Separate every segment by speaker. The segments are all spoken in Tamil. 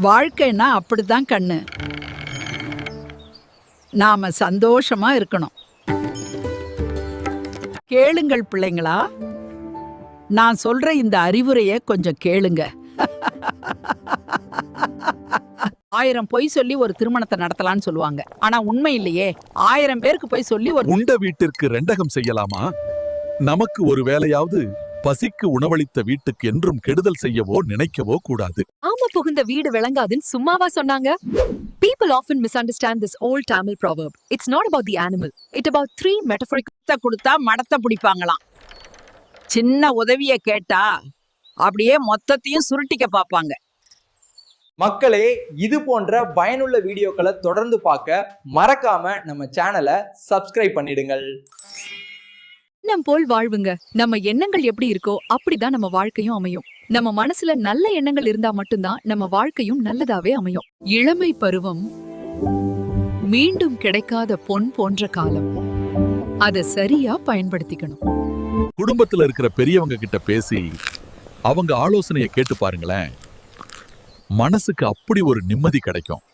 Speaker 1: வாழ்க்கைன்னா அப்படிதான் கண்ணு. நாம சந்தோஷமா இருக்கணும். கேளுங்கள் பிள்ளைங்களா நான் சொல்ற இந்த அறிவுரையை கொஞ்சம் கேளுங்க. ஆயிரம் பொய் சொல்லி ஒரு திருமணத்தை நடத்தலாம்னு சொல்லுவாங்க. ஆனா உண்மை இல்லையே ஆயிரம் பேருக்கு போய் சொல்லி ஒரு
Speaker 2: உண்ட வீட்டிற்கு ரெண்டகம் செய்யலாமா? நமக்கு ஒரு வேலையாவது பசிக்கு உணவளித்த வீட்டுக்கு என்றும் கெடுதல் செய்யவோ நினைக்கவோ கூடாது.
Speaker 3: ஆமா புகுந்த வீடு விளங்காதுன்னு சும்மாவா சொன்னாங்க? People often misunderstand this old Tamil proverb. It's not about the animal. It's about three metaphorical
Speaker 1: கொடுத்தா மடத்தை பிடிப்பாங்களாம். சின்ன உதவிய கேட்டா அப்படியே மொத்தத்தையும் சுருட்டிக்க பாப்பாங்க
Speaker 4: மக்களே இது போன்ற பயனுள்ள வீடியோக்களை தொடர்ந்து பார்க்க மறக்காம நம்ம சேனலை சப்ஸ்கிரைப் பண்ணிடுங்கள்.
Speaker 3: எண்ணம் போல் வாழ்வுங்க. நம்ம எண்ணங்கள் எப்படி இருக்கோ அப்படிதான் நம்ம வாழ்க்கையும் அமையும். நம்ம மனசுல நல்ல எண்ணங்கள் இருந்தா மட்டும்தான் நம்ம வாழ்க்கையும் நல்லதாவே அமையும். இளமை பருவம் மீண்டும் கிடைக்காத பொன் போன்ற காலம். அத சரியா பயன்படுத்திக்கணும்.
Speaker 2: குடும்பத்துல இருக்கிற பெரியவங்க கிட்ட பேசி அவங்க ஆலோசனைய கேட்டு பாருங்களேன். மனசுக்கு அப்படி ஒரு நிம்மதி கிடைக்கும்.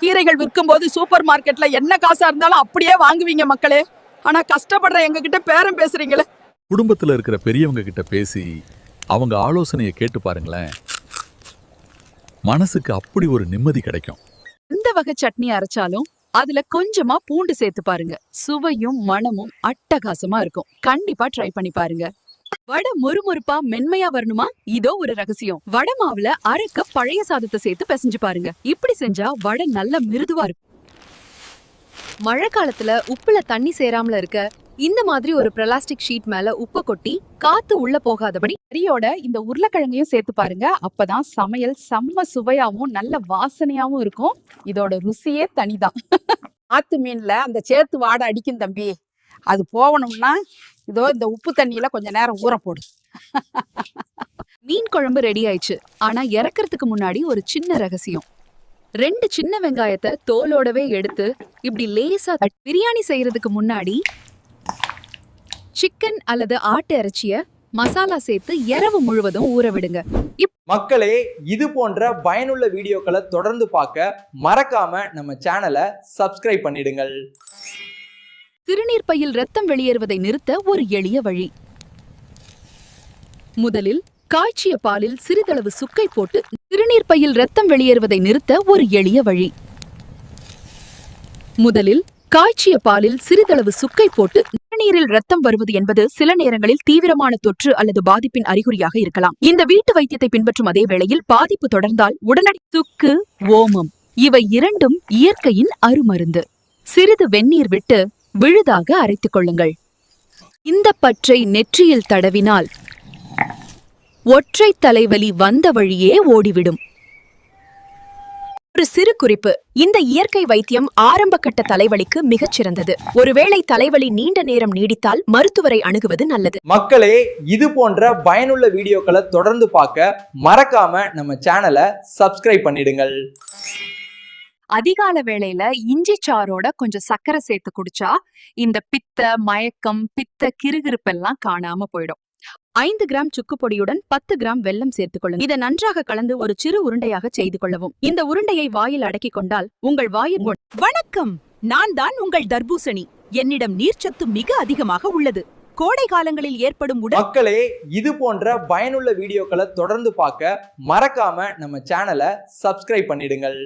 Speaker 1: கீரைகள் விற்கும்போது சூப்பர் மார்க்கெட்ல என்ன காசா இருந்தாலும் அப்படியே வாங்குவீங்க மக்களே. ஆனா கஷ்டப்படுற எங்க கிட்ட பேரம் பேசுறீங்களே?
Speaker 2: குடும்பத்துல இருக்கிற பெரியவங்க கிட்ட பேசி அவங்க ஆலோசனைய கேட்டு பாருங்களேன். மனசுக்கு அப்படி ஒரு நிம்மதி கிடைக்கும்.
Speaker 3: எந்த வகை சட்னி அரைச்சாலும் அதுல கொஞ்சமா பூண்டு சேர்த்து பாருங்க. சுவையும் மணமும் அட்டகாசமா இருக்கும். கண்டிப்பா ட்ரை பண்ணி பாருங்க. வடை முறுமுறுப்பா மென்மையா வரணுமா? இதோ ஒரு ரகசியம். வடை மாவுல அரை கப் பழைய சாதத்தை சேர்த்து பிசைஞ்சு பாருங்க. இப்படி செஞ்சா வடை நல்ல மிருதுவா இருக்கும். மழை காலத்துல உப்புல தண்ணி சேராமல இருக்க இந்த மாதிரி ஒரு பிளாஸ்டிக் ஷீட் மேல உப்பு கொட்டி காத்து உள்ள போகாதபடி
Speaker 5: கறியோட இந்த உருளைக்கிழங்கையும் சேர்த்து பாருங்க. அப்பதான் சமையல் செம்ம சுவையாவும் நல்ல வாசனையாவும் இருக்கும். இதோட ருசியே தனிதான்.
Speaker 1: ஆத்து மீன்ல அந்த சேத்து வாடை அடிக்கும் தம்பி. அது போகணும்னா இதோ இந்த உப்பு தண்ணியில கொஞ்ச நேரம் ஊற போடு.
Speaker 3: மீன் குழம்பு ரெடி ஆயிடுச்சு. ஆனா இறக்குறதுக்கு முன்னாடி ஒரு சின்ன ரகசியம். ரெண்டு சின்ன வெங்காயத்தை தோலோடவே எடுத்து இப்படி லேசா பிரியாணி செய்யறதுக்கு முன்னாடி சிக்கன் அல்லது ஆட்டு இறைச்சிய மசாலா சேர்த்து இரவு முழுவதும் ஊற விடுங்க.
Speaker 4: மக்களே இது போன்ற பயனுள்ள வீடியோக்களை தொடர்ந்து பார்க்க மறக்காம நம்ம சேனலை சப்ஸ்கிரைப் பண்ணிடுங்கள்.
Speaker 3: சிறுநீர் பையில் ரத்தம் வெளியேறுவதை நிறுத்த ஒரு எளிய வழி. முதலில் காய்ச்சிய பாலில் சிறிதளவு சுக்கை போட்டு சிறுநீர் பையில் ரத்தம் வெளியேறுவதை நிறுத்த ஒரு எளிய வழி. முதலில் காய்ச்சிய பாலில் சிறிதளவு சுக்கை போட்டு சிறுநீரில் ரத்தம் வருவது என்பது சில நேரங்களில் தீவிரமான தொற்று அல்லது பாதிப்பின் அறிகுறியாக இருக்கலாம். இந்த வீட்டு வைத்தியத்தை பின்பற்றும் அதே வேளையில் பாதிப்பு தொடர்ந்தால் உடனடி சுக்கு ஓமம் இவை இரண்டும் இயற்கையின் அருமருந்து. சிறிது வெந்நீர் விட்டு விழுதாக அரைத்துக் கொள்ளுங்கள். இந்த பற்றை நெற்றியில் தடவினால் ஒற்றை தலைவலி வந்த வழியே ஓடிவிடும். ஒரு சிறு குறிப்பு. இந்த இயற்கை வைத்தியம் ஆரம்ப கட்ட தலைவலிக்கு மிகச் சிறந்தது. ஒருவேளை தலைவலி நீண்ட நேரம் நீடித்தால் மருத்துவரை அணுகுவது நல்லது.
Speaker 4: மக்களே இது போன்ற பயனுள்ள வீடியோக்களை தொடர்ந்து பார்க்க மறக்காம நம்ம சேனலை சப்ஸ்கிரைப் பண்ணிடுங்கள்.
Speaker 3: அதிகால வேளையில இஞ்சி சாரோட கொஞ்சம் சர்க்கரை சேர்த்து குடிச்சா இந்த பித்த மயக்கம் பித்த கிறுகிறுப்பெல்லாம் காணாம போயிடும். ஐந்து கிராம் சுக்கு பொடியுடன் பத்து கிராம் வெல்லம் சேர்த்துக் கொள்ளுங்கள். இதை நன்றாக கலந்து ஒரு சிறு உருண்டையாக செய்து கொள்ளவும். இந்த உருண்டையை வாயில் அடக்கிக் கொண்டால் உங்கள் வாயில்
Speaker 6: வணக்கம். நான் தான் உங்கள் தர்பூசணி. என்னிடம் நீர்ச்சத்து மிக அதிகமாக உள்ளது. கோடை காலங்களில் ஏற்படும் உடல்
Speaker 4: மக்களே இது போன்ற பயனுள்ள வீடியோக்களை தொடர்ந்து பார்க்க மறக்காம நம்ம சேனலை சப்ஸ்கிரைப் பண்ணிடுங்கள்.